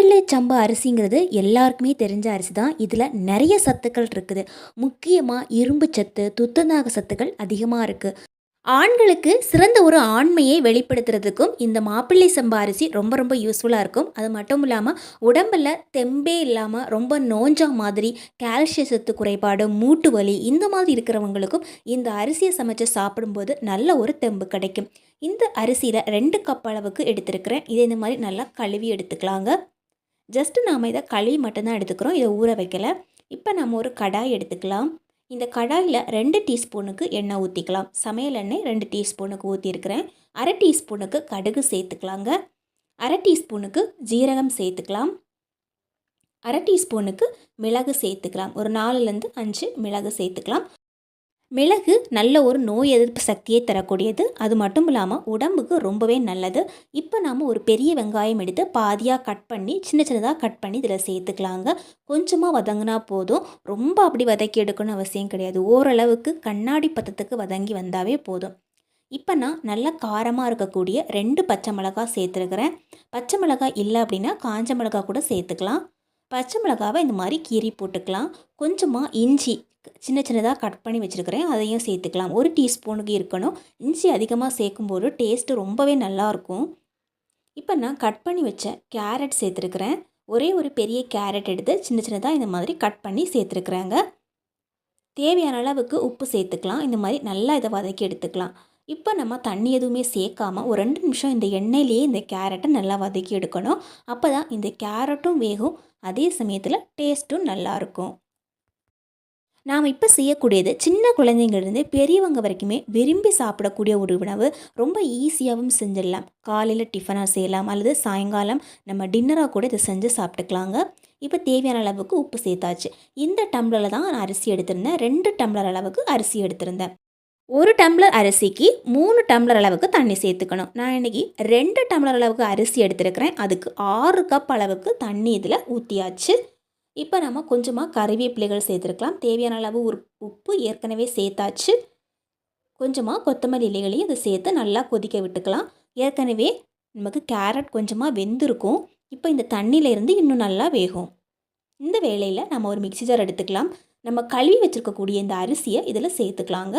மாப்பிள்ளை சம்பா அரிசிங்கிறது எல்லாருக்குமே தெரிஞ்ச அரிசி தான். இதில் நிறைய சத்துக்கள் இருக்குது. முக்கியமாக இரும்பு சத்து துத்தநாக சத்துக்கள் அதிகமாக இருக்குது ஆண்களுக்கு சிறந்த ஒரு ஆண்மையை வெளிப்படுத்துறதுக்கும் இந்த மாப்பிள்ளை சம்பா அரிசி ரொம்ப ரொம்ப யூஸ்ஃபுல்லாக இருக்கும். அது மட்டும் இல்லாமல் உடம்பில் தெம்பே இல்லாமல் ரொம்ப நோஞ்சா மாதிரி கால்சிய சத்து குறைபாடு மூட்டு வலி இந்த மாதிரி இருக்கிறவங்களுக்கும் இந்த அரிசியை சமைச்சு சாப்பிடும்போது நல்ல ஒரு தெம்பு கிடைக்கும். இந்த அரிசியில் ரெண்டு கப் அளவுக்கு எடுத்திருக்கிறேன். இதை இந்த மாதிரி நல்லா கழுவி எடுத்துக்கலாங்க. ஜஸ்ட்டு நாம் இதை களி மட்டும்தான் எடுத்துக்கிறோம். இதை ஊற வைக்கல. இப்போ நம்ம ஒரு கடாய் எடுத்துக்கலாம். இந்த கடாயில் ரெண்டு டீஸ்பூனுக்கு எண்ணெய் ஊற்றிக்கலாம் சமையல் எண்ணெய் ரெண்டு டீஸ்பூனுக்கு ஊற்றிருக்கிறேன் அரை டீஸ்பூனுக்கு கடுகு சேர்த்துக்கலாங்க. அரை டீஸ்பூனுக்கு ஜீரகம் சேர்த்துக்கலாம். அரை டீஸ்பூனுக்கு மிளகு சேர்த்துக்கலாம். ஒரு நாலுலேருந்து அஞ்சு மிளகு சேர்த்துக்கலாம். மிளகு நல்ல ஒரு நோய் எதிர்ப்பு சக்தியை தரக்கூடியது. அது மட்டும் இல்லாமல் உடம்புக்கு ரொம்பவே நல்லது. இப்போ நாம் ஒரு பெரிய வெங்காயம் எடுத்து பாதியாக கட் பண்ணி சின்ன சின்னதாக கட் பண்ணி இதில் சேர்த்துக்கலாங்க. கொஞ்சமாக வதங்கினா போதும். ரொம்ப அப்படி வதக்கி எடுக்கணும்னு அவசியம் கிடையாது. ஓரளவுக்கு கண்ணாடி பத்தத்துக்கு வதங்கி வந்தாவே போதும். இப்போ நான் நல்லா காரமாக இருக்கக்கூடிய ரெண்டு பச்சை மிளகாய் சேர்த்துருக்குறேன். பச்சை மிளகாய் இல்லை அப்படின்னா காஞ்ச மிளகாய் கூட சேர்த்துக்கலாம். பச்சை மிளகாவை இந்த மாதிரி கீறி போட்டுக்கலாம். கொஞ்சமாக இஞ்சி சின்ன சின்னதாக கட் பண்ணி வச்சுருக்கிறேன். அதையும் சேர்த்துக்கலாம். ஒரு டீஸ்பூனுக்கு இருக்கணும். இஞ்சி அதிகமாக சேர்க்கும்போது டேஸ்ட்டு ரொம்பவே நல்லாயிருக்கும் இப்போ நான் கட் பண்ணி வச்ச கேரட் சேர்த்துருக்குறேன். ஒரே ஒரு பெரிய கேரட் எடுத்து சின்ன சின்னதாக இந்த மாதிரி கட் பண்ணி சேர்த்துருக்குறாங்க. தேவையான அளவுக்கு உப்பு சேர்த்துக்கலாம். இந்த மாதிரி நல்லா இதை வதக்கி எடுத்துக்கலாம். இப்போ நம்ம தண்ணி எதுவுமே சேர்க்காம ஒரு ரெண்டு நிமிஷம் இந்த எண்ணெயிலேயே இந்த கேரட்டை நல்லா வதக்கி எடுக்கணும். அப்போ தான் இந்த கேரட்டும் வேகும் அதே சமயத்தில் டேஸ்ட்டும் நல்லாயிருக்கும் நாம் இப்போ செய்யக்கூடியது சின்ன குழந்தைங்கள்லேருந்து பெரியவங்க வரைக்குமே விரும்பி சாப்பிடக்கூடிய ஒரு உணவு. ரொம்ப ஈஸியாகவும் செஞ்சிடலாம். காலையில் டிஃபனாக செய்யலாம் அல்லது சாயங்காலம் நம்ம டின்னராக கூட இதை செஞ்சு சாப்பிட்டுக்கலாங்க. இப்போ தேவையான அளவுக்கு உப்பு சேர்த்தாச்சு. இந்த டம்ளரில் தான் நான் அரிசி எடுத்திருந்தேன். ரெண்டு டம்ளர் அளவுக்கு அரிசி எடுத்திருந்தேன். ஒரு டம்ளர் அரிசிக்கு மூணு டம்ளர் அளவுக்கு தண்ணி சேர்த்துக்கணும். நான் இன்றைக்கி ரெண்டு டம்ளர் அளவுக்கு அரிசி எடுத்துருக்கிறேன். அதுக்கு ஆறு கப் அளவுக்கு தண்ணி இதில் ஊற்றியாச்சு இப்போ நம்ம கொஞ்சமாக கறிவேப்பிலைகள் சேர்த்துருக்கலாம். தேவையான அளவு உப்பு ஏற்கனவே சேர்த்தாச்சு. கொஞ்சமாக கொத்தமல்லி இலைகளையும் இதை சேர்த்து நல்லா கொதிக்க விட்டுக்கலாம். ஏற்கனவே நமக்கு கேரட் கொஞ்சமாக வெந்திருக்கும். இப்போ இந்த தண்ணியிலேருந்து இன்னும் நல்லா வேகும். இந்த வேலையில் நம்ம ஒரு மிக்சி ஜார் எடுத்துக்கலாம். நம்ம கழுவி வச்சுருக்கக்கூடிய இந்த அரிசியை இதில் சேர்த்துக்கலாங்க.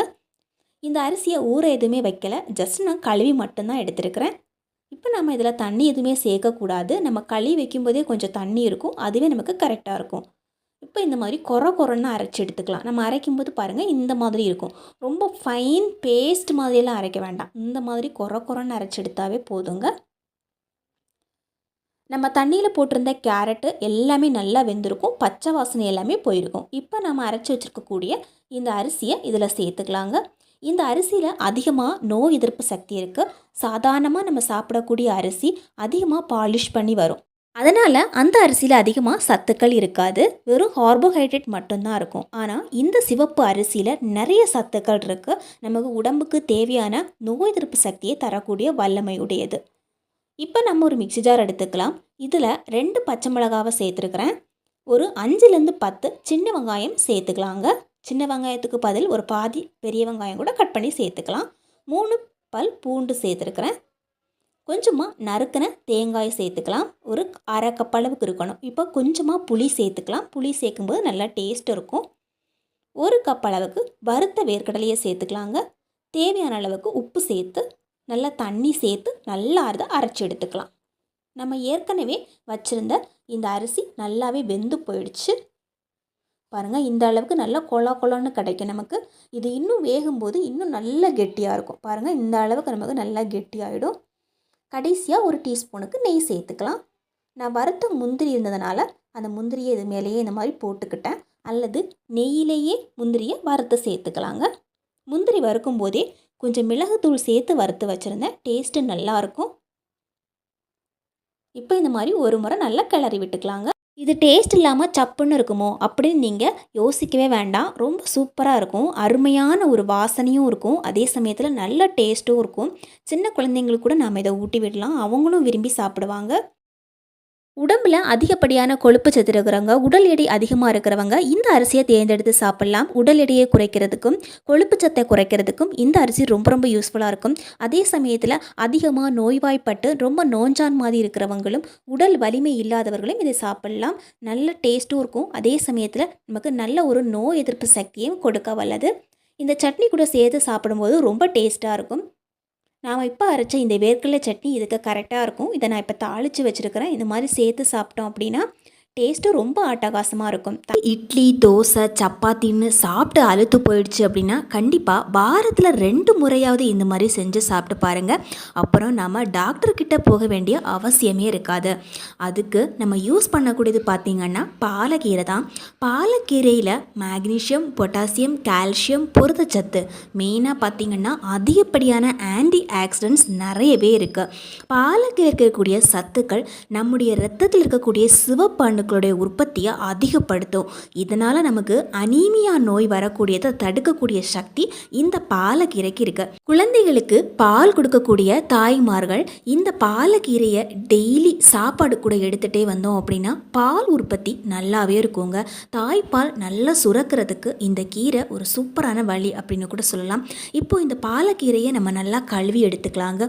இந்த அரிசியை ஊற எதுவுமே வைக்கலை. ஜஸ்ட் நான் கழுவி மட்டும்தான் எடுத்துருக்கிறேன். இப்போ நம்ம இதில் தண்ணி எதுவுமே சேர்க்கக்கூடாது. நம்ம கழுவி வைக்கும்போதே கொஞ்சம் தண்ணி இருக்கும். அதுவே நமக்கு கரெக்டாக இருக்கும். இப்போ இந்த மாதிரி குறை குறைன்னு அரைச்சி எடுத்துக்கலாம். நம்ம அரைக்கும்போது பாருங்கள் இந்த மாதிரி இருக்கும். ரொம்ப ஃபைன் பேஸ்ட் மாதிரியெல்லாம் அரைக்க வேண்டாம். இந்த மாதிரி குறை குறைன்னு அரைச்சி எடுத்தாவே போதுங்க. நம்ம தண்ணியில் போட்டிருந்த கேரட்டு எல்லாமே நல்லா வெந்திருக்கும். பச்சை வாசனை எல்லாமே போயிருக்கும். இப்போ நம்ம அரைச்சி வச்சுருக்கக்கூடிய இந்த அரிசியை இதில் சேர்த்துக்கலாங்க. இந்த அரிசியில் அதிகமாக நோய் எதிர்ப்பு சக்தி இருக்குது சாதாரணமாக நம்ம சாப்பிடக்கூடிய அரிசி அதிகமாக பாலிஷ் பண்ணி வரும். அதனால் அந்த அரிசியில் அதிகமாக சத்துக்கள் இருக்காது. வெறும் கார்போஹைட்ரேட் மட்டும்தான் இருக்கும். ஆனால் இந்த சிவப்பு அரிசியில் நிறைய சத்துக்கள் இருக்குது நமக்கு உடம்புக்கு தேவையான நோய் எதிர்ப்பு சக்தியை தரக்கூடிய வல்லமை உடையது. இப்போ நம்ம ஒரு மிக்சி ஜார் எடுத்துக்கலாம். இதில் ரெண்டு பச்சை மிளகாவை சேர்த்துருக்குறேன். ஒரு அஞ்சுலேருந்து பத்து சின்ன வெங்காயம் சேர்த்துக்கலாங்க. சின்ன வெங்காயத்துக்கு பதில் ஒரு பாதி பெரிய வெங்காயம் கூட கட் பண்ணி சேர்த்துக்கலாம். மூணு பல் பூண்டு சேர்த்துருக்குறேன். கொஞ்சமாக நறுக்கின தேங்காய் சேர்த்துக்கலாம். ஒரு அரை கப் அளவுக்கு இருக்கணும். இப்போ கொஞ்சமாக புளி சேர்த்துக்கலாம். புளி சேர்க்கும்போது நல்லா டேஸ்ட் இருக்கும். ஒரு கப் அளவுக்கு வறுத்த வேர்க்கடலையை சேர்த்துக்கலாங்க. தேவையான அளவுக்கு உப்பு சேர்த்து நல்லா தண்ணி சேர்த்து நல்லா அதை அரைச்சி எடுத்துக்கலாம். நம்ம ஏற்கனவே வச்சுருந்த இந்த அரிசி நல்லாவே வெந்து போயிடுச்சு. பாருங்கள் இந்த அளவுக்கு நல்லா கொலா கொலான்னு கிடைக்கும் நமக்கு. இது இன்னும் வேகும்போது இன்னும் நல்லா கெட்டியாக இருக்கும். பாருங்கள் இந்த அளவுக்கு நமக்கு நல்லா கெட்டியாகிடும் கடைசியாக ஒரு டீஸ்பூனுக்கு நெய் சேர்த்துக்கலாம். நான் வறுத்த முந்திரி இருந்ததுனால அந்த முந்திரியை இது மேலேயே இந்த மாதிரி போட்டுக்கிட்டேன். அல்லது நெய்யிலேயே முந்திரியை வறுத்து சேர்த்துக்கலாங்க. முந்திரி வறுக்கும் போதே கொஞ்சம் மிளகுத்தூள் சேர்த்து வறுத்து வச்சுருந்தேன். டேஸ்ட்டு நல்லாயிருக்கும் இப்போ இந்த மாதிரி ஒரு முறை நல்லா கிளறி விட்டுக்கலாங்க. இது டேஸ்ட் இல்லாமல் சப்புன்னு இருக்குமோ அப்படின்னு நீங்கள் யோசிக்கவே வேண்டாம். ரொம்ப சூப்பராக இருக்கும். அருமையான ஒரு வாசனையும் இருக்கும். அதே சமயத்தில் நல்ல டேஸ்ட்டும் இருக்கும். சின்ன குழந்தைங்களுக்கு கூட நாம் இதை ஊட்டி விடலாம். அவங்களும் விரும்பி சாப்பிடுவாங்க. உடம்புல அதிகப்படியான கொழுப்பு சத்து இருக்கிறவங்க உடல் எடை அதிகமாக இருக்கிறவங்க இந்த அரிசியை தேர்ந்தெடுத்து சாப்பிடலாம். உடல் எடையை குறைக்கிறதுக்கும் கொழுப்பு சத்தை குறைக்கிறதுக்கும் இந்த அரிசி ரொம்ப ரொம்ப யூஸ்ஃபுல்லாக இருக்கும். அதே சமயத்தில் அதிகமாக நோய்வாய்ப்பட்டு ரொம்ப நோஞ்சான் மாதிரி இருக்கிறவங்களும் உடல் வலிமை இல்லாதவர்களும் இதை சாப்பிடலாம். நல்ல டேஸ்ட்டும் இருக்கும். அதே சமயத்தில் நமக்கு நல்ல ஒரு நோய் எதிர்ப்பு சக்தியும் கொடுக்க வல்லது. இந்த சட்னி கூட சேர்த்து சாப்பிடும்போது ரொம்ப டேஸ்ட்டாக இருக்கும். நாம் இப்போ அரைச்ச இந்த வேர்க்கடலை சட்னி இதுக்கு கரெக்டாக இருக்கும். இதை நான் இப்போ தாளித்து வச்சுருக்கிறேன். இந்த மாதிரி சேர்த்து சாப்பிட்டோம் அப்படின்னா டேஸ்ட்டும் ரொம்ப அட்டகாசமாக இருக்கும். இட்லி தோசை சப்பாத்தின்னு சாப்பிட்டு அழுத்து போயிடுச்சு அப்படின்னா கண்டிப்பாக வாரத்தில் ரெண்டு முறையாவது இந்த மாதிரி செஞ்சு சாப்பிட்டு பாருங்கள் அப்புறம் நம்ம டாக்டர்கிட்ட போக வேண்டிய அவசியமே இருக்காது. அதுக்கு நம்ம யூஸ் பண்ணக்கூடியது பார்த்திங்கன்னா பாலக்கீரை தான். பாலக்கீரையில் மேக்னீஷியம் பொட்டாசியம் கால்சியம் புரதச்சத்து மெயினாக பார்த்திங்கன்னா அதிகப்படியான ஆன்டி ஆக்சிடென்ட்ஸ் நிறையவே இருக்குது பாலக்கீரை இருக்கக்கூடிய சத்துக்கள் நம்முடைய ரத்தத்தில் இருக்கக்கூடிய அணுக்களுடைய உற்பத்தியை அதிகப்படுத்தும். இதனால் நமக்கு அனீமியா நோய் வரக்கூடியதை தடுக்கக்கூடிய சக்தி இந்த பாலக்கீரைக்கு இருக்கு. குழந்தைகளுக்கு பால் கொடுக்கக்கூடிய தாய்மார்கள் இந்த பாலக்கீரையை டெய்லி சாப்பாடு கூட எடுத்துகிட்டே வந்தோம் அப்படின்னா பால் உற்பத்தி நல்லாவே இருக்குங்க. தாய்ப்பால் நல்லா சுரக்கிறதுக்கு இந்த கீரை ஒரு சூப்பரான வழி அப்படின்னு கூட சொல்லலாம். இப்போ இந்த பாலக்கீரையை நம்ம நல்லா கழுவி எடுத்துக்கலாங்க.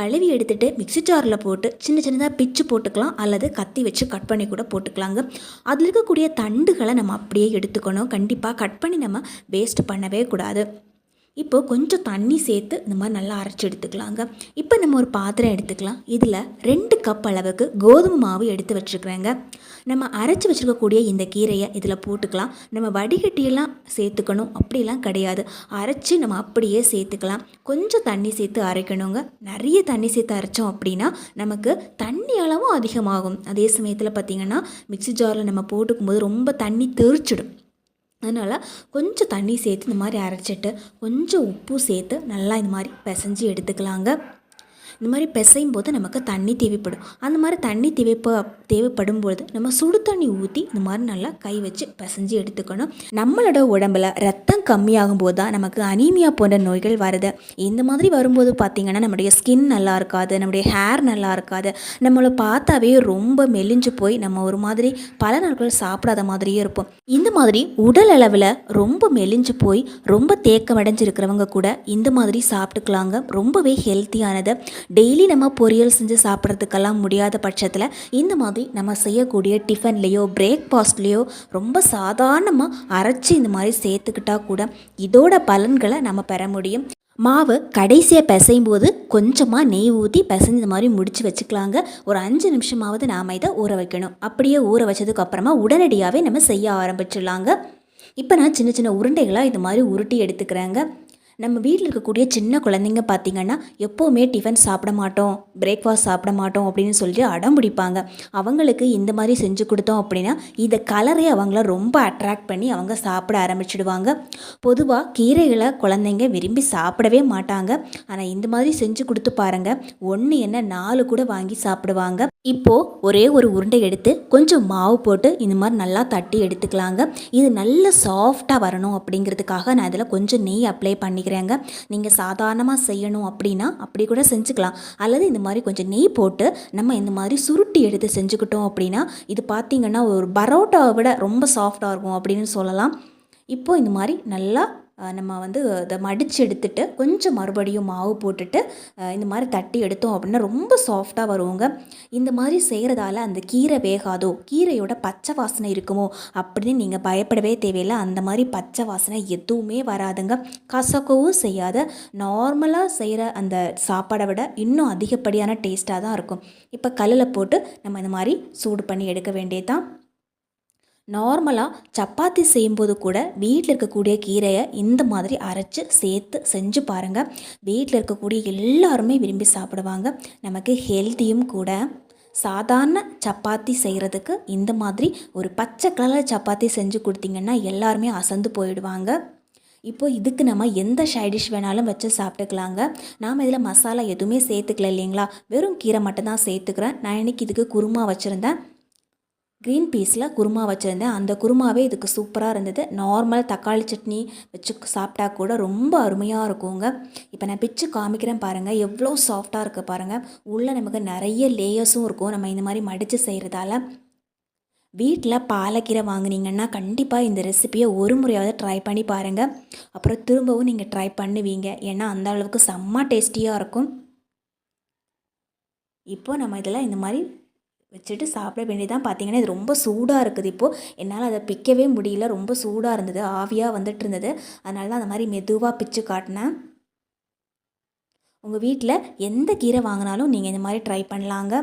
கழுவி எடுத்துட்டு மிக்ஸி ஜாரில் போட்டு சின்ன சின்னதாக பிச்சு போட்டுக்கலாம். அல்லது கத்தி வச்சு கட் பண்ணி கூட எடுத்துக்கலாங்க. அதில் இருக்கக்கூடிய தண்டுகளை நம்ம அப்படியே எடுத்துக்கணும். கண்டிப்பாக கட் பண்ணி நம்ம வேஸ்ட் பண்ணவே கூடாது. இப்போ கொஞ்சம் தண்ணி சேர்த்து இந்த மாதிரி நல்லா அரைச்சி எடுத்துக்கலாங்க. இப்போ நம்ம ஒரு பாத்திரம் எடுத்துக்கலாம். இதில் ரெண்டு கப் அளவுக்கு கோதுமை மாவு எடுத்து வச்சுருக்குறேங்க. நம்ம அரைச்சி வச்சுருக்கக்கூடிய இந்த கீரையை இதில் போட்டுக்கலாம். நம்ம வடிகட்டியெல்லாம் சேர்த்துக்கணும். அப்படிலாம் கிடையாது. அரைச்சி நம்ம அப்படியே சேர்த்துக்கலாம். கொஞ்சம் தண்ணி சேர்த்து அரைக்கணுங்க. நிறைய தண்ணி சேர்த்து அரைச்சோம் அப்படின்னா நமக்கு தண்ணி அளவும் அதிகமாகும். அதே சமயத்தில் பார்த்திங்கன்னா மிக்ஸி ஜாரில் நம்ம போட்டுக்கும்போது ரொம்ப தண்ணி தெரிச்சிடும் அதனால் கொஞ்சம் தண்ணி சேர்த்து இந்த மாதிரி அரைச்சிட்டு கொஞ்சம் உப்பு சேர்த்து நல்லா இந்த மாதிரி பிசைஞ்சு எடுத்துக்கலாங்க. இந்த மாதிரி பிசையும் போது நமக்கு தண்ணி தேவைப்படும். அந்த மாதிரி தண்ணி தேவைப்ப தேவைப்படும் பொழுது நம்ம சுடு தண்ணி ஊற்றி இந்த மாதிரி நல்லா கை வச்சு பிசைஞ்சு எடுத்துக்கணும். நம்மளோட உடம்புல ரத்தம் கம்மியாகும் போது தான் நமக்கு அனீமியா போன்ற நோய்கள் வருது. இந்த மாதிரி வரும்போது பார்த்திங்கன்னா நம்முடைய ஸ்கின் நல்லா இருக்காது நம்முடைய ஹேர் நல்லா இருக்காது. நம்மளை பார்த்தாவே ரொம்ப மெலிஞ்சு போய் நம்ம ஒரு மாதிரி பல நாட்கள் சாப்பிடாத மாதிரியே இருப்போம். இந்த மாதிரி உடல் அளவில் ரொம்ப மெலிஞ்சு போய் ரொம்ப தேக்கம் அடைஞ்சிருக்கிறவங்க கூட இந்த மாதிரி சாப்பிட்டுக்கலாங்க. ரொம்பவே ஹெல்த்தியானது டெய்லி நம்ம பொரியல் செஞ்சு சாப்பிட்றதுக்கெல்லாம் முடியாத பட்சத்தில் இந்த மாதிரி நம்ம செய்யக்கூடிய டிஃபன்லேயோ பிரேக்ஃபாஸ்ட்லேயோ ரொம்ப சாதாரணமாக அரைச்சி இந்த மாதிரி சேர்த்துக்கிட்டால் கூட இதோட பலன்களை நம்ம பெற முடியும். மாவு கடைசியாக பிசையும் போது கொஞ்சமாக நெய் ஊற்றி பிசைஞ்சு இந்த மாதிரி முடித்து வச்சுக்கலாங்க. ஒரு அஞ்சு நிமிஷமாவது நாம் இதை ஊற வைக்கணும். அப்படியே ஊற வச்சதுக்கு அப்புறமா உடனடியாகவே நம்ம செய்ய ஆரம்பிச்சிடலாங்க. இப்போ நான் சின்ன சின்ன உருண்டைகளாக இது மாதிரி உருட்டி எடுத்துக்கிறேங்க. நம்ம வீட்டில் இருக்கக்கூடிய சின்ன குழந்தைங்க பார்த்திங்கன்னா எப்போவுமே டிஃபன் சாப்பிட மாட்டோம் பிரேக்ஃபாஸ்ட் சாப்பிட மாட்டோம் அப்படின்னு சொல்லிட்டு அடம் பிடிப்பாங்க. அவங்களுக்கு இந்த மாதிரி செஞ்சு கொடுத்தோம் அப்படின்னா இதை கலரே அவங்கள ரொம்ப அட்ராக்ட் பண்ணி அவங்க சாப்பிட ஆரம்பிச்சிடுவாங்க. பொதுவாக கீரைகளை குழந்தைங்க விரும்பி சாப்பிடவே மாட்டாங்க. ஆனால் இந்த மாதிரி செஞ்சு கொடுத்து பாருங்கள் ஒன்று என்ன நாலு கூட வாங்கி சாப்பிடுவாங்க. இப்போது ஒரே ஒரு உருண்டை எடுத்து கொஞ்சம் மாவு போட்டு இந்த மாதிரி நல்லா தட்டி எடுத்துக்கலாங்க. இது நல்ல சாஃப்டாக வரணும் அப்படிங்கிறதுக்காக நான் இதில் கொஞ்சம் நெய் அப்ளை பண்ணிக்கிறேங்க. நீங்கள் சாதாரணமாக செய்யணும் அப்படின்னா அப்படி கூட செஞ்சுக்கலாம். அல்லது இந்த மாதிரி கொஞ்சம் நெய் போட்டு நம்ம இந்த மாதிரி சுருட்டி எடுத்து செஞ்சுக்கிட்டோம் அப்படின்னா இது பார்த்திங்கன்னா ஒரு பரோட்டாவை விட ரொம்ப சாஃப்டாக இருக்கும் அப்படின்னு சொல்லலாம். இப்போது இந்த மாதிரி நல்லா நம்ம வந்து அதை மடித்து எடுத்துட்டு கொஞ்சம் மறுபடியும் மாவு போட்டுட்டு இந்த மாதிரி தட்டி எடுத்தோம் அப்படின்னா ரொம்ப சாஃப்டாக வருவோங்க இந்த மாதிரி செய்கிறதால அந்த கீரை வேகாதோ கீரையோட பச்சை வாசனை இருக்குமோ அப்படின்னு நீங்கள் பயப்படவே தேவையில்லை. அந்த மாதிரி பச்சை வாசனை எதுவுமே வராதுங்க. கசக்கவும் செய்யாத நார்மலாக செய்கிற அந்த சாப்பாடை விட இன்னும் அதிகப்படியான டேஸ்ட்டாக தான் இருக்கும். இப்போ கல்லில் போட்டு நம்ம இந்த மாதிரி சூடு பண்ணி எடுக்க வேண்டியதான் நார்மலாக சப்பாத்தி செய்யும்போது கூட வீட்டில் இருக்கக்கூடிய கீரையை இந்த மாதிரி அரைச்சி சேர்த்து செஞ்சு பாருங்கள் வீட்டில் இருக்கக்கூடிய எல்லாருமே விரும்பி சாப்பிடுவாங்க. நமக்கு ஹெல்த்தியும் கூட. சாதாரண சப்பாத்தி செய்கிறதுக்கு இந்த மாதிரி ஒரு பச்சை கலர் சப்பாத்தி செஞ்சு கொடுத்தீங்கன்னா எல்லாருமே அசந்து போயிடுவாங்க. இப்போ இதுக்கு நம்ம எந்த சைடிஷ் வேணாலும் வச்சு சாப்பிட்டுக்கலாங்க. நாம் இதில் மசாலா எதுவுமே சேர்த்துக்கல இல்லைங்களா? வெறும் கீரை மட்டும்தான் சேர்த்துக்கிறேன். நான் இன்னைக்கு இதுக்கு குருமா வச்சுருந்தேன். க்ரீன் பீஸில் குருமா வச்சுருந்தேன். அந்த குருமாவே இதுக்கு சூப்பராக இருந்தது. நார்மல் தக்காளி சட்னி வச்சு சாப்பிட்டா கூட ரொம்ப அருமையாக இருக்குங்க. இப்போ நான் பிச்சு காமிக்கிறேன் பாருங்கள் எவ்வளோ சாஃப்டாக இருக்குது பாருங்கள் உள்ளே நமக்கு நிறைய லேயர்ஸும் இருக்கும். நம்ம இந்த மாதிரி மடித்து செய்கிறதால வீட்டில் பாலக்கீரை வாங்குனீங்கன்னா கண்டிப்பாக இந்த ரெசிபியை ஒரு முறையாவது ட்ரை பண்ணி பாருங்கள் அப்புறம் திரும்பவும் நீங்கள் ட்ரை பண்ணுவீங்க. ஏன்னா அந்த அளவுக்கு செம்ம டேஸ்டியாக இருக்கும். இப்போ நம்ம இதில் இந்த மாதிரி வச்சுட்டு சாப்பிட வேண்டியதான் பார்த்தீங்கன்னா இது ரொம்ப சூடாக இருக்குது இப்போது என்னால் அதை பிக்கவே முடியல. ரொம்ப சூடாக இருந்தது. ஆவியாக வந்துட்டு இருந்தது. அதனால தான் அந்த மாதிரி மெதுவாக பிச்சு காட்டினேன். உங்கள் வீட்டில் எந்த கீரை வாங்கினாலும் நீங்கள் இந்த மாதிரி ட்ரை பண்ணலாங்க.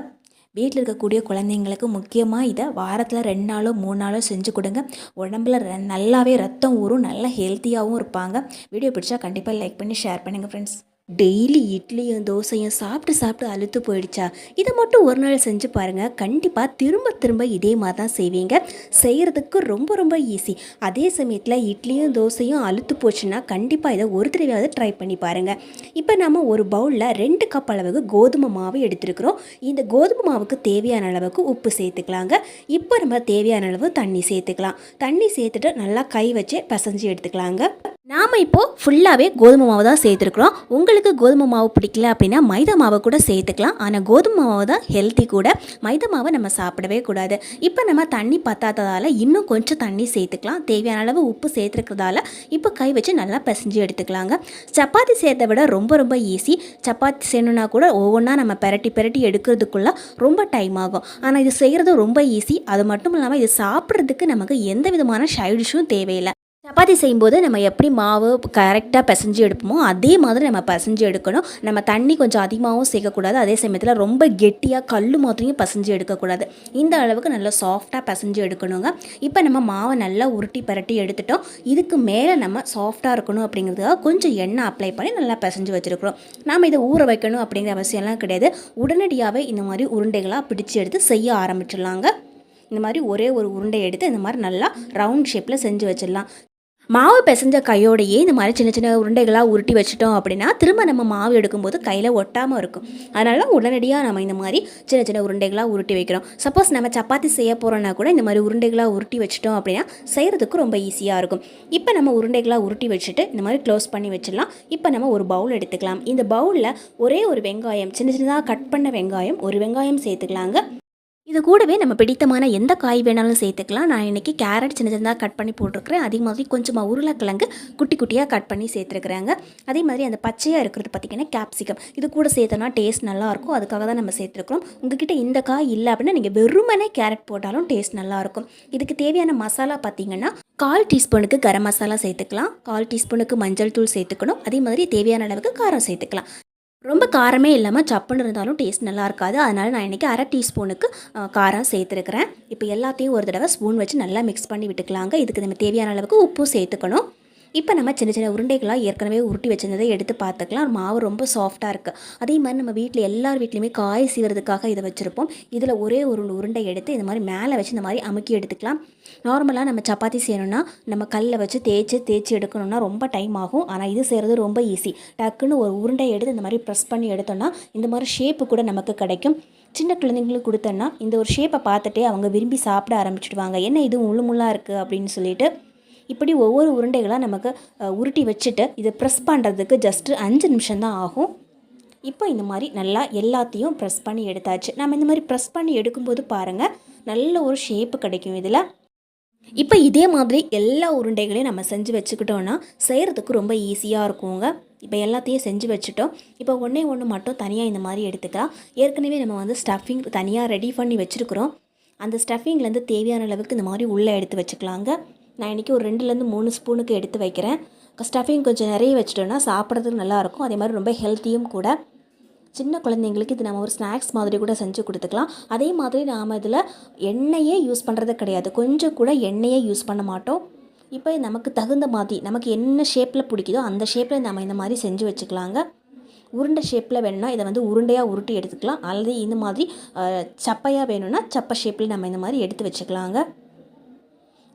வீட்டில் இருக்கக்கூடிய குழந்தைங்களுக்கு முக்கியமாக இதை வாரத்தில் ரெண்டு நாளோ மூணு நாளோ செஞ்சு கொடுங்க. உடம்புல ர நல்லாவே ரத்தம் ஊறும் நல்லா ஹெல்த்தியாகவும் இருப்பாங்க. வீடியோ பிடிச்சா கண்டிப்பாக லைக் பண்ணி ஷேர் பண்ணுங்கள் ஃப்ரெண்ட்ஸ் டெய்லி இட்லியும் தோசையும் சாப்பிட்டு சாப்பிட்டு அழுத்து போயிடுச்சா? இதை மட்டும் ஒரு நாள் செஞ்சு பாருங்கள் கண்டிப்பாக திரும்ப திரும்ப இதே மாதிரி தான் செய்வீங்க. செய்கிறதுக்கு ரொம்ப ரொம்ப ஈஸி அதே சமயத்தில் இட்லியும் தோசையும் அழுத்து போச்சுன்னா கண்டிப்பாக இதை ஒரு தடவையாவது ட்ரை பண்ணி பாருங்கள் இப்போ நம்ம ஒரு பவுலில் ரெண்டு கப் அளவுக்கு கோதுமை மாவு எடுத்துருக்குறோம். இந்த கோதுமை மாவுக்கு தேவையான அளவுக்கு உப்பு சேர்த்துக்கலாங்க. இப்போ நம்ம தேவையான அளவு தண்ணி சேர்த்துக்கலாம். தண்ணி சேர்த்துட்டு நல்லா கை வச்சு பிசைஞ்சு எடுத்துக்கலாங்க. நாம் இப்போது ஃபுல்லாகவே கோதுமை மாவு தான் சேர்த்துருக்குறோம். உங்களுக்கு கோதுமை மாவு பிடிக்கல அப்படின்னா மைதா மாவை கூட சேர்த்துக்கலாம். ஆனால் கோதுமை மாவு தான் ஹெல்த்தி கூட. மைதா மாவை நம்ம சாப்பிடவே கூடாது. இப்போ நம்ம தண்ணி பத்தாததால் இன்னும் கொஞ்சம் தண்ணி சேர்த்துக்கலாம். தேவையான அளவு உப்பு சேர்த்துருக்கிறதால இப்போ கை வச்சு நல்லா பிசைஞ்சு எடுத்துக்கலாங்க. சப்பாத்தி சேர்த்த விட ரொம்ப ரொம்ப ஈஸி சப்பாத்தி செய்யணுன்னா கூட ஒவ்வொன்றா நம்ம பெரட்டி பெரட்டி எடுக்கிறதுக்குள்ளே ரொம்ப டைம் ஆகும். ஆனால் இது செய்கிறது ரொம்ப ஈஸி அது மட்டும் இல்லாமல் இது சாப்பிட்றதுக்கு நமக்கு எந்த விதமான சைடிஷும் தேவையில்லை. சப்பாத்தி செய்யும்போது நம்ம எப்படி மாவு கரெக்டாக பிசைஞ்சு எடுப்போமோ அதே மாதிரி நம்ம பிசைஞ்சு எடுக்கணும். நம்ம தண்ணி கொஞ்சம் அதிகமாகவும் சேர்க்கக்கூடாது. அதே சமயத்தில் ரொம்ப கெட்டியாக கல் மாதிரியும் பசைஞ்சு எடுக்கக்கூடாது. இந்த அளவுக்கு நல்லா சாஃப்டாக பிசைஞ்சு எடுக்கணுங்க. இப்போ நம்ம மாவை நல்லா உருட்டி பரட்டி எடுத்துட்டோம். இதுக்கு மேலே நம்ம சாஃப்டாக இருக்கணும் அப்படிங்கிறதுக்காக கொஞ்சம் எண்ணெய் அப்ளை பண்ணி நல்லா பிசைஞ்சு வச்சுருக்குறோம். நாம் இதை ஊற வைக்கணும் அப்படிங்கிற அவசியம்லாம் கிடையாது. உடனடியாகவே இந்த மாதிரி உருண்டைகளாக பிடிச்சி எடுத்து செய்ய ஆரம்பிச்சிடலாங்க. இந்த மாதிரி ஒரே ஒரு உருண்டை எடுத்து இந்த மாதிரி நல்லா ரவுண்ட் ஷேப்பில் செஞ்சு வச்சிடலாம். மாவு பிசைஞ்ச கையோடையே இந்த மாதிரி சின்ன சின்ன உருண்டைகளாக உருட்டி வச்சிட்டோம் அப்படின்னா திரும்ப நம்ம மாவு எடுக்கும்போது கையில் ஒட்டாமல் இருக்கும். அதனால உடனடியாக நம்ம இந்த மாதிரி சின்ன சின்ன உருண்டைகளாக உருட்டி வைக்கிறோம். சப்போஸ் நம்ம சப்பாத்தி செய்ய போகிறோன்னா கூட இந்த மாதிரி உருண்டைகளாக உருட்டி வச்சிட்டோம் அப்படின்னா செய்கிறதுக்கு ரொம்ப ஈஸியாக இருக்கும். இப்போ நம்ம உருண்டைகளாக உருட்டி வச்சுட்டு இந்த மாதிரி க்ளோஸ் பண்ணி வச்சிடலாம். இப்போ நம்ம ஒரு பவுல் எடுத்துக்கலாம். இந்த பவுலில் ஒரே ஒரு வெங்காயம் சின்ன சின்னதாக கட் பண்ண வெங்காயம் ஒரு வெங்காயம் சேர்த்துக்கலாங்க. இது கூடவே நம்ம பிடித்தமான எந்த காய் வேணாலும் சேர்த்துக்கலாம். நான் இன்றைக்கி கேரட் சின்ன சின்னதாக கட் பண்ணி போட்டிருக்கிறேன். அதே மாதிரி கொஞ்சமாக உருளைக்கிழங்கு குட்டி குட்டியாக கட் பண்ணி சேர்த்துருக்குறாங்க. அதே மாதிரி அந்த பச்சையாக இருக்கிறது பார்த்திங்கன்னா கேப்சிகம் இது கூட சேர்த்தோன்னா டேஸ்ட் நல்லாயிருக்கும் அதுக்காக தான் நம்ம சேர்த்துருக்குறோம். உங்ககிட்ட இந்த காய் இல்லை அப்படின்னா நீங்கள் வெறுமனே கேரட் போட்டாலும் டேஸ்ட் நல்லாயிருக்கும் இதுக்கு தேவையான மசாலா பார்த்திங்கன்னா கால் டீஸ்பூனுக்கு கரம் மசாலா சேர்த்துக்கலாம். கால் டீஸ்பூனுக்கு மஞ்சள் தூள் சேர்த்துக்கணும். அதே மாதிரி தேவையான அளவுக்கு காரம் சேர்த்துக்கலாம். ரொம்ப காரமே இல்லாமல் சப்புன்னு இருந்தாலும் டேஸ்ட் நல்லா இருக்காது. அதனால் நான் இன்றைக்கி அரை டீஸ்பூனுக்கு காரம் சேர்த்துருக்குறேன். இப்போ எல்லாத்தையும் ஒரு தடவை ஸ்பூன் வச்சு நல்லா மிக்ஸ் பண்ணி விட்டுக்கலாங்க. இதுக்கு நம்ம தேவையான அளவுக்கு உப்பும் சேர்த்துக்கணும். இப்போ நம்ம சின்ன சின்ன உருண்டைகளாக ஏற்கனவே உருட்டி வச்சிருந்ததை எடுத்து பார்த்துக்கலாம். மாவு ரொம்ப சாஃப்டாக இருக்குது அதே மாதிரி நம்ம வீட்டில் எல்லார் வீட்லேயுமே காய் சீவுறதுக்காக இதை வச்சுருப்போம். இதில் ஒரே ஒரு உருண்டை எடுத்து இந்த மாதிரி மேலே வச்சு இந்த மாதிரி அமுக்கி எடுத்துக்கலாம். நார்மலாக நம்ம சப்பாத்தி செய்யணும்னா நம்ம கல்லில் வச்சு தேய்ச்சி தேய்ச்சி எடுக்கணும்னா ரொம்ப டைம் ஆகும். ஆனால் இது செய்கிறது ரொம்ப ஈஸி டக்குன்னு ஒரு உருண்டை எடுத்து இந்த மாதிரி ப்ரெஸ் பண்ணி எடுத்தோம்னா இந்த மாதிரி ஷேப்பு கூட நமக்கு கிடைக்கும். சின்ன குழந்தைங்களுக்கு கொடுத்தோன்னா இந்த ஒரு ஷேப்பை பார்த்துட்டே அவங்க விரும்பி சாப்பிட ஆரம்பிச்சிடுவாங்க. என்ன இது முள்ளு முள்ளாக இருக்குது அப்படின்னு சொல்லிட்டு இப்படி ஒவ்வொரு உருண்டைகளாக நமக்கு உருட்டி வச்சுட்டு இதை ப்ரெஸ் பண்ணுறதுக்கு ஜஸ்ட்டு அஞ்சு நிமிஷம் தான் ஆகும். இப்போ இந்த மாதிரி நல்லா எல்லாத்தையும் ப்ரெஸ் பண்ணி எடுத்தாச்சு. நம்ம இந்த மாதிரி ப்ரெஸ் பண்ணி எடுக்கும்போது பாருங்கள் நல்ல ஒரு ஷேப்பு கிடைக்கும் இதில். இப்போ இதே மாதிரி எல்லா உருண்டைகளையும் நம்ம செஞ்சு வச்சுக்கிட்டோன்னா செய்கிறதுக்கு ரொம்ப ஈஸியாக இருக்குங்க. இப்போ எல்லாத்தையும் செஞ்சு வச்சுட்டோம். இப்போ ஒன்றே ஒன்று மட்டும் தனியாக இந்த மாதிரி எடுத்துக்கலாம் ஏற்கனவே நம்ம வந்து ஸ்டஃபிங் தனியாக ரெடி பண்ணி வச்சுருக்குறோம். அந்த ஸ்டஃபிங்லேருந்து தேவையான அளவுக்கு இந்த மாதிரி உள்ளே எடுத்து வச்சுக்கலாங்க. நான் இன்றைக்கி ஒரு ரெண்டுலேருந்து மூணு ஸ்பூனுக்கு எடுத்து வைக்கிறேன். ஸ்டஃபிங் கொஞ்சம் நிறைய வச்சுட்டோன்னா சாப்பிட்றதுக்கு நல்லாயிருக்கும். அதே மாதிரி ரொம்ப ஹெல்த்தியும் கூட. சின்ன குழந்தைங்களுக்கு இது நம்ம ஒரு ஸ்நாக்ஸ் மாதிரி கூட செஞ்சு கொடுத்துக்கலாம். அதே மாதிரி நாம் இதில் எண்ணெயே யூஸ் பண்ணுறது கிடையாது. கொஞ்சம் கூட எண்ணெயே யூஸ் பண்ண மாட்டோம். இப்போ நமக்கு தகுந்த மாதிரி நமக்கு என்ன ஷேப்பில் பிடிக்குதோ அந்த ஷேப்பில் நம்ம இந்த மாதிரி செஞ்சு வச்சுக்கலாங்க. உருண்டை ஷேப்பில் வேணும்னா இதை வந்து உருண்டையாக உருட்டி எடுத்துக்கலாம். அல்லது இந்த மாதிரி சப்பையாக வேணும்னா சப்பை ஷேப்பில் நம்ம இந்த மாதிரி எடுத்து வச்சுக்கலாங்க.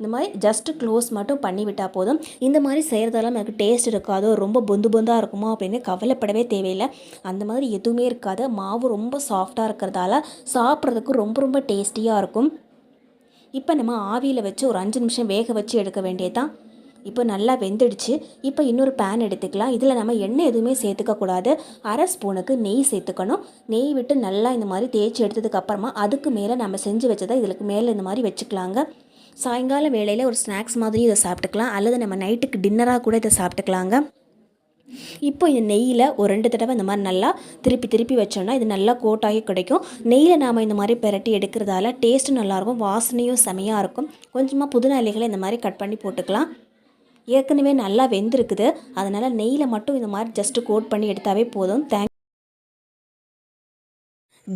இந்த மாதிரி ஜஸ்ட்டு க்ளோஸ் மட்டும் பண்ணிவிட்டால் போதும். இந்த மாதிரி செய்கிறதால எனக்கு டேஸ்ட் இருக்காதோ. ரொம்ப பொந்து பொந்தாக இருக்குமோ அப்படின்னு கவலைப்படவே தேவையில்லை. அந்த மாதிரி எதுவுமே இருக்காது. மாவு ரொம்ப சாஃப்டாக இருக்கிறதால சாப்பிட்றதுக்கு ரொம்ப ரொம்ப டேஸ்டியாக இருக்கும். இப்போ நம்ம ஆவியில் வச்சு ஒரு அஞ்சு நிமிஷம் வேக வச்சு எடுக்க வேண்டியதுதான். இப்போ நல்லா வெந்துடுச்சு. இப்போ இன்னொரு பேன் எடுத்துக்கலாம். இதில் நம்ம எண்ணெய் எதுவுமே சேர்த்துக்க கூடாது. அரை ஸ்பூனுக்கு நெய் சேர்த்துக்கணும். நெய் விட்டு நல்லா இந்த மாதிரி தேய்ச்சி எடுத்ததுக்கப்புறமா அதுக்கு மேலே நம்ம செஞ்சு வச்சதை இதுக்கு மேலே இந்த மாதிரி வச்சுக்கலாங்க. சாயங்கால வேளையில் ஒரு ஸ்நாக்ஸ் மாதிரி இதை சாப்பிட்டுக்கலாம். அல்லது நம்ம நைட்டுக்கு டின்னராக கூட இதை சாப்பிட்டுக்கலாங்க. இப்போ இந்த நெய்யில் ஒரு ரெண்டு தடவை இந்த மாதிரி நல்லா திருப்பி திருப்பி வச்சோம்னா இது நல்லா கோட்டாகி கிடைக்கும். நெய்யில் நாம் இந்த மாதிரி பெரட்டி எடுக்கிறதால டேஸ்ட்டும் நல்லாயிருக்கும் வாசனையும் செமையாக இருக்கும். கொஞ்சமாக புதினா இலைகளை இந்த மாதிரி கட் பண்ணி போட்டுக்கலாம். ஏற்கனவே நல்லா வெந்திருக்குது. அதனால் நெய்யில் மட்டும் இந்த மாதிரி ஜஸ்ட்டு கோட் பண்ணி எடுத்தாவே போதும். தேங்க்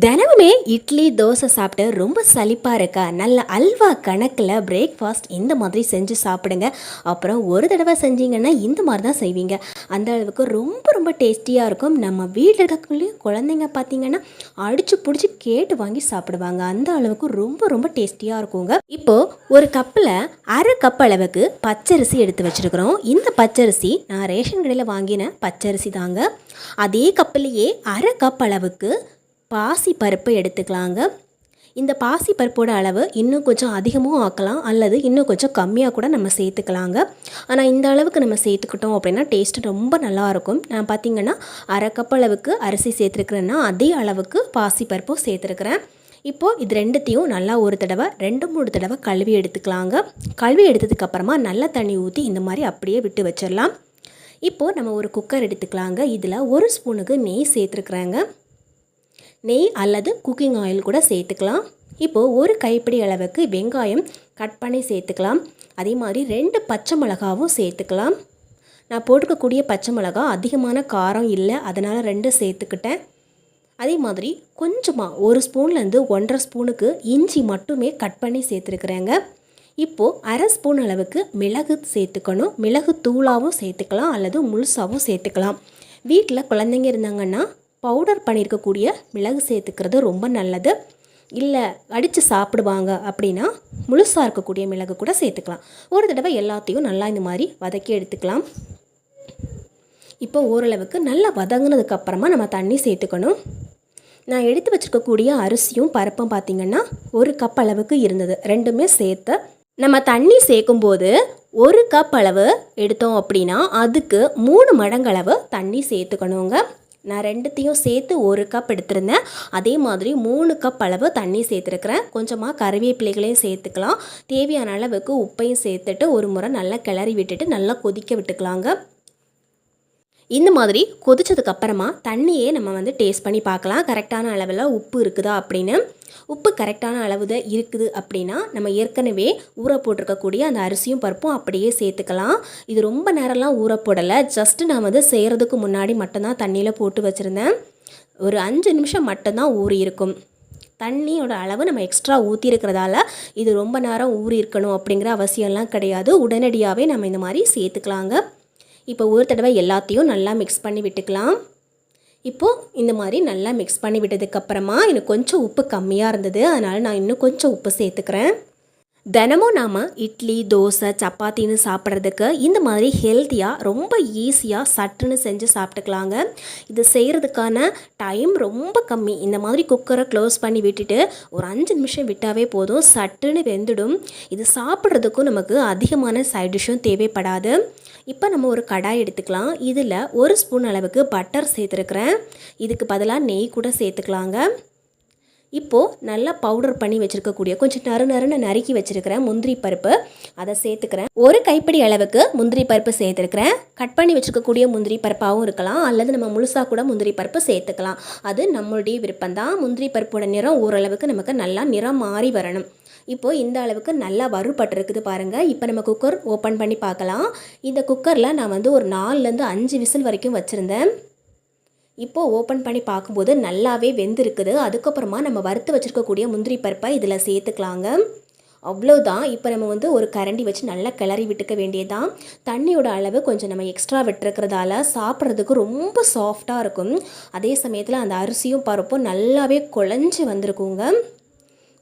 தினமுமே இட்லி தோசை சாப்பிட்டு ரொம்ப சலிப்பாக இருக்கா? நல்ல அல்வா கணக்கில் பிரேக்ஃபாஸ்ட் இந்த மாதிரி செஞ்சு சாப்பிடுங்க. அப்புறம் ஒரு தடவை செஞ்சீங்கன்னா இந்த மாதிரி தான் செய்வீங்க. அந்த அளவுக்கு ரொம்ப ரொம்ப டேஸ்டியாக இருக்கும். நம்ம வீட்டில் இருக்கக்குள்ளேயும் குழந்தைங்க பார்த்தீங்கன்னா அடிச்சு பிடிச்சி கேட்டு வாங்கி சாப்பிடுவாங்க. அந்த அளவுக்கு ரொம்ப ரொம்ப டேஸ்டியாக இருக்குங்க. இப்போது ஒரு கப்பில் அரை கப் அளவுக்கு பச்சரிசி எடுத்து வச்சுருக்குறோம். இந்த பச்சரிசி நான் ரேஷன் கடையில் வாங்கின பச்சரிசி தாங்க. அதே கப்பிலேயே அரை கப் அளவுக்கு பாசி பருப்பு எடுத்துக்கலாங்க. இந்த பாசி பருப்போட அளவு இன்னும் கொஞ்சம் அதிகமும் ஆக்கலாம் அல்லது இன்னும் கொஞ்சம் கம்மியாக கூட நம்ம சேர்த்துக்கலாங்க. ஆனால் இந்த அளவுக்கு நம்ம சேர்த்துக்கிட்டோம் அப்படின்னா டேஸ்ட் ரொம்ப நல்லாயிருக்கும். நான் பார்த்திங்கன்னா அரை கப் அளவுக்கு அரிசி சேர்த்துருக்குறேன்னா அதே அளவுக்கு பாசி பருப்பும் சேர்த்துருக்குறேன். இப்போது இது ரெண்டுத்தையும் நல்லா ஒரு தடவை ரெண்டு மூணு தடவை கழுவி எடுத்துக்கலாங்க. கழுவி எடுத்ததுக்கப்புறமா நல்ல தண்ணி ஊற்றி இந்த மாதிரி அப்படியே விட்டு வச்சிடலாம். இப்போது நம்ம ஒரு குக்கர் எடுத்துக்கலாங்க. இதில் ஒரு ஸ்பூனுக்கு நெய் சேர்த்துருக்குறாங்க. நெய் அல்லது குக்கிங் ஆயில் கூட சேர்த்துக்கலாம். இப்போது ஒரு கைப்பிடி அளவுக்கு வெங்காயம் கட் பண்ணி சேர்த்துக்கலாம். அதே மாதிரி ரெண்டு பச்சை மிளகாவும் சேர்த்துக்கலாம். நான் போட்டுக்கக்கூடிய பச்சை மிளகா அதிகமான காரம் இல்லை அதனால் ரெண்டு சேர்த்துக்கிட்டேன். அதே மாதிரி கொஞ்சமாக ஒரு ஸ்பூன்லேருந்து ஒன்றரை ஸ்பூனுக்கு இஞ்சி மட்டுமே கட் பண்ணி சேர்த்துருக்குறேங்க. இப்போது அரை ஸ்பூன் அளவுக்கு மிளகு சேர்த்துக்கணும். மிளகு தூளாகவும் சேர்த்துக்கலாம் அல்லது முழுசாகவும் சேர்த்துக்கலாம். வீட்டில் குழந்தைங்க இருந்தாங்கன்னா பவுடர் பண்ணியிருக்கக்கூடிய மிளகு சேர்த்துக்கிறது ரொம்ப நல்லது. இல்லை அடித்து சாப்பிடுவாங்க அப்படின்னா முழுசாக இருக்கக்கூடிய மிளகு கூட சேர்த்துக்கலாம். ஒரு தடவை எல்லாத்தையும் நல்லா இந்த மாதிரி வதக்கி எடுத்துக்கலாம். இப்போ ஓரளவுக்கு நல்லா வதங்கினதுக்கப்புறமா நம்ம தண்ணி சேர்த்துக்கணும். நான் எடுத்து வச்சுருக்கக்கூடிய அரிசியும் பருப்பும் பார்த்திங்கன்னா ஒரு கப் அளவுக்கு இருந்தது. ரெண்டுமே சேர்த்து நம்ம தண்ணி சேர்க்கும்போது ஒரு கப் அளவு எடுத்தோம் அப்படின்னா அதுக்கு மூணு மடங்களவு தண்ணி சேர்த்துக்கணுங்க. நான் ரெண்டுத்தையும் சேர்த்து ஒரு கப் எடுத்திருந்தேன். அதே மாதிரி மூணு கப் அளவு தண்ணி சேர்த்துருக்குறேன். கொஞ்சமாக கருவேப்பிலைகளையும் சேர்த்துக்கலாம். தேவையான அளவுக்கு உப்பையும் சேர்த்துட்டு ஒரு முறை நல்லா கிளறி விட்டுட்டு நல்லா கொதிக்க விட்டுக்கலாங்க. இந்த மாதிரி கொதிச்சதுக்கப்புறமா தண்ணியே நம்ம வந்து டேஸ்ட் பண்ணி பார்க்கலாம். கரெக்டான அளவில் உப்பு இருக்குதா அப்படின்னு. உப்பு கரெக்டான அளவு தான் இருக்குது அப்படின்னா நம்ம ஏற்கனவே ஊற போட்டிருக்கக்கூடிய அந்த அரிசியும் பருப்பும் அப்படியே சேர்த்துக்கலாம். இது ரொம்ப நேரம்லாம் ஊற போடலை. ஜஸ்ட்டு நான் வந்து செய்கிறதுக்கு முன்னாடி மட்டும்தான் தண்ணியில் போட்டு வச்சுருந்தேன். ஒரு அஞ்சு நிமிஷம் மட்டும்தான் ஊறி இருக்கும். தண்ணியோட அளவு நம்ம எக்ஸ்ட்ரா ஊற்றிருக்கிறதால இது ரொம்ப நேரம் ஊறி இருக்கணும் அப்படிங்கிற அவசியம்லாம் கிடையாது. உடனடியாகவே நம்ம இந்த மாதிரி சேர்த்துக்கலாங்க. இப்போ ஒரு தடவை எல்லாத்தையும் நல்லா மிக்ஸ் பண்ணி விட்டுக்கலாம். இப்போது இந்த மாதிரி நல்லா மிக்ஸ் பண்ணி விட்டதுக்கப்புறமா எனக்கு கொஞ்சம் உப்பு கம்மியாக இருந்தது. அதனால் நான் இன்னும் கொஞ்சம் உப்பு சேர்த்துக்கிறேன். தினமும் நாம் இட்லி தோசை சப்பாத்தின்னு சாப்பிட்றதுக்கு இந்த மாதிரி ஹெல்த்தியாக ரொம்ப ஈஸியாக சட்டுன்னு செஞ்சு சாப்பிட்டுக்கலாங்க. இது செய்கிறதுக்கான டைம் ரொம்ப கம்மி. இந்த மாதிரி குக்கரை க்ளோஸ் பண்ணி விட்டுட்டு ஒரு அஞ்சு நிமிஷம் விட்டாவே போதும். சட்டுன்னு வெந்துடும். இது சாப்பிட்றதுக்கும் நமக்கு அதிகமான சைட் டிஷ்ஷும் தேவைப்படாது. இப்போ நம்ம ஒரு கடாய் எடுத்துக்கலாம். இதில் ஒரு ஸ்பூன் அளவுக்கு பட்டர் சேர்த்துருக்குறேன். இதுக்கு பதிலாக நெய் கூட சேர்த்துக்கலாங்க. இப்போது நல்லா பவுடர் பண்ணி வச்சுருக்கக்கூடிய கொஞ்சம் நறு நறுன்னு நறுக்கி வச்சுருக்கிறேன் முந்திரி பருப்பு அதை சேர்த்துக்கிறேன். ஒரு கைப்பிடி அளவுக்கு முந்திரி பருப்பு சேர்த்துருக்கிறேன். கட் பண்ணி வச்சுருக்கக்கூடிய முந்திரி பருப்பாகவும் இருக்கலாம் அல்லது நம்ம முழுசாக கூட முந்திரி பருப்பு சேர்த்துக்கலாம். அது நம்மளுடைய விருப்பம் தான் முந்திரி பருப்போட நிறம் ஓரளவுக்கு நமக்கு நல்லா நிறம் மாறி வரணும். இப்போது இந்த அளவுக்கு நல்லா வறுபட்டிருக்குது பாருங்கள் இப்போ நம்ம குக்கர் ஓப்பன் பண்ணி பார்க்கலாம். இந்த குக்கரில் நான் வந்து ஒரு நாலுலேருந்து அஞ்சு விசில் வரைக்கும் வச்சுருந்தேன். இப்போது ஓப்பன் பண்ணி பார்க்கும்போது நல்லாவே வெந்திருக்குது. அதுக்கப்புறமா நம்ம வறுத்து வச்சுருக்கக்கூடிய முந்திரி பருப்பை இதில் சேர்த்துக்கலாங்க. அவ்வளோதான் இப்போ நம்ம வந்து ஒரு கரண்டி வச்சு நல்லா கிளறி விட்டுக்க வேண்டியதான் தண்ணியோட அளவு கொஞ்சம் நம்ம எக்ஸ்ட்ரா விட்டுருக்கிறதால சாப்பிட்றதுக்கு ரொம்ப சாஃப்டாக இருக்கும். அதே சமயத்தில் அந்த அரிசியும் பருப்பும் நல்லாவே குழஞ்சி வந்திருக்குங்க.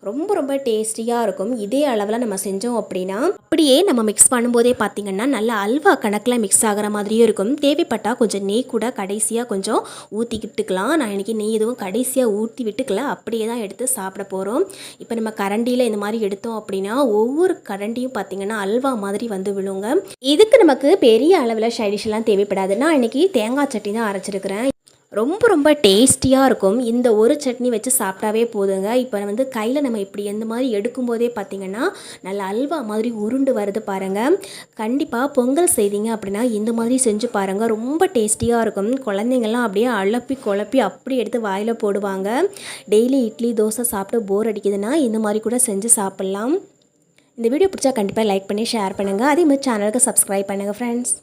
ரொம்ப ரொம்ப டேஸ்டியாக இருக்கும். இதே அளவில் நம்ம செஞ்சோம் அப்படின்னா அப்படியே நம்ம மிக்ஸ் பண்ணும்போதே பார்த்திங்கன்னா நல்ல அல்வா கணக்கில் மிக்ஸ் ஆகிற மாதிரியும் இருக்கும். தேவைப்பட்டால் கொஞ்சம் நெய் கூட கடைசியாக கொஞ்சம் ஊற்றிக்கிட்டுக்கலாம் நான் இன்றைக்கி நெய் எதுவும் கடைசியாக ஊற்றி விட்டுக்கல. அப்படியே தான் எடுத்து சாப்பிட போகிறோம் இப்போ நம்ம கரண்டியில் இந்த மாதிரி எடுத்தோம் அப்படின்னா ஒவ்வொரு கரண்டியும் பார்த்திங்கன்னா அல்வா மாதிரி வந்து விழுங்க. இதுக்கு நமக்கு பெரிய அளவில் சைடிஷ்லாம் தேவைப்படாது. நான் இன்றைக்கி தேங்காய் சட்னி தான் அரைச்சிருக்கிறேன். ரொம்ப ரொம்ப டேஸ்டியாக இருக்கும். இந்த ஒரு சட்னி வச்சு சாப்பிட்டாவே போதுங்க. இப்போ வந்து கையில் நம்ம இப்படி எந்த மாதிரி எடுக்கும்போதே பார்த்திங்கன்னா நல்ல அல்வா மாதிரி உருண்டு வருது பாருங்கள் கண்டிப்பாக பொங்கல் செய்தீங்க அப்படின்னா இந்த மாதிரி செஞ்சு பாருங்கள் ரொம்ப டேஸ்டியாக இருக்கும். குழந்தைங்கள்லாம் அப்படியே அழப்பி குழப்பி அப்படி எடுத்து வாயில் போடுவாங்க. டெய்லி இட்லி தோசை சாப்பிட்டு போர் அடிக்குதுன்னா இந்த மாதிரி கூட செஞ்சு சாப்பிட்லாம். இந்த வீடியோ பிடிச்சா கண்டிப்பாக லைக் பண்ணி ஷேர் பண்ணுங்கள் அதே மாதிரி சேனலுக்கு சப்ஸ்கிரைப் பண்ணுங்கள் ஃப்ரெண்ட்ஸ்